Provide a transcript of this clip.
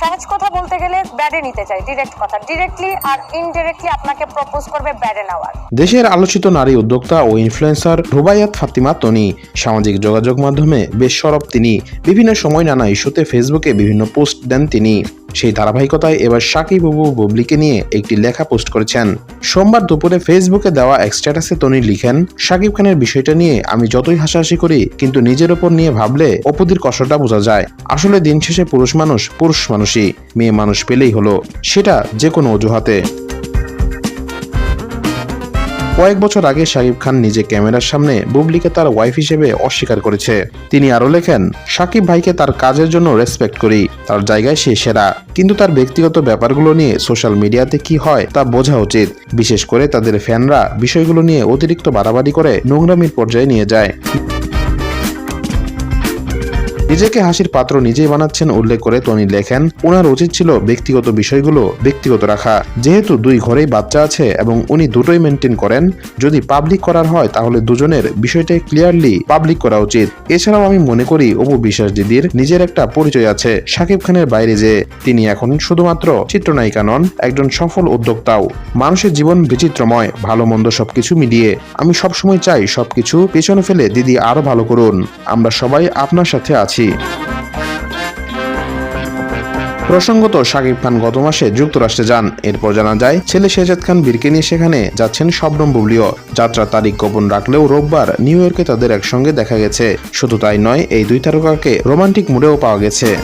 সহজ কথা বলতে গেলে ব্যাডে নিতে চাই ডিরেক্ট কথা। ডিরেক্টলি আর ইনডিরেক্টলি আপনাকে প্রপোজ করবে ব্যাডে নেওয়ার। দেশের আলোচিত নারী উদ্যোক্তা ও ইনফ্লুয়েন্সার রুবাইয়াত ফাতিমা তনি, সামাজিক যোগাযোগ মাধ্যমে বেশ সরব তিনি, বিভিন্ন সময় নানা ইস্যুতে ফেসবুকে বিভিন্ন পোস্ট দেন তিনি। সেই ধারাবাহিকতায় এবার সাকিব বাবু বুবলিকে নিয়ে একটি লেখা পোস্ট করেছেন। সোমবার দুপুরে ফেসবুকে দেওয়া এক স্ট্যাটাসে তনি লিখেন, সাকিব খানের বিষয়টা নিয়ে আমি যতই হাসাহাসি করি, কিন্তু নিজের ওপর নিয়ে ভাবলে অপুদির কষ্টটা বোঝা যায়। আসলে দিন শেষে পুরুষ মানুষ পুরুষ মানুষই, মেয়ে মানুষ পেলেই হলো। সেটা যে কোনো অজুহাতে। কয়েক বছর আগে শাকিব খান নিজে ক্যামেরার সামনে বুবলিকে তার ওয়াইফ হিসেবে অস্বীকার করেছে। তিনি আরও লেখেন, শাকিব ভাইকে তার কাজের জন্য রেসপেক্ট করি, তার জায়গায় সে সেরা। কিন্তু তার ব্যক্তিগত ব্যাপারগুলো নিয়ে সোশ্যাল মিডিয়াতে কি হয় তা বোঝা উচিত। বিশেষ করে তাদের ফ্যানরা বিষয়গুলো নিয়ে অতিরিক্ত বাড়াবাড়ি করে নোংরামির পর্যায়ে নিয়ে যায়। নিজেকে হাসির পাত্র নিজেই বানাচ্ছেন উল্লেখ করে টনি লেখেন, ওনার উচিত ছিল ব্যক্তিগত বিষয়গুলো ব্যক্তিগত রাখা। যেহেতু দুই ঘরেই বাচ্চা আছে এবং উনি দুটোই মেনটেন করেন, যদি পাবলিক করার হয় তাহলে দুজনের বিষয়টাই ক্লিয়ারলি পাবলিক করা উচিত। এছাড়াও আমি মনে করি অপু বিশ্বাস দিদির নিজের একটা পরিচয় আছে, শাকিব খানের বাইরে যে তিনি এখন শুধুমাত্র চিত্রনায়িকা নন, একজন সফল উদ্যোক্তাও। মানুষের জীবন বিচিত্রময়, ভালো মন্দ সবকিছু মিলিয়ে। আমি সবসময় চাই সবকিছু পেছনে ফেলে দিদি আরও ভালো করুন। আমরা সবাই আপনার সাথে আছি। প্রসঙ্গত, শাকিব খান গত মাসে যুক্তরাষ্ট্রে যান। এরপর জানা যায়, ছেলে শেজাদ খান বীরকে নিয়ে সেখানে যাচ্ছেন শবনম বুবলিও। যাত্রার তারিখ গোপন রাখলেও রোববার নিউ ইয়র্কে তাদের একসঙ্গে দেখা গেছে। শুধু তাই নয়, এই দুই তারকাকে রোমান্টিক মুডেও পাওয়া গেছে।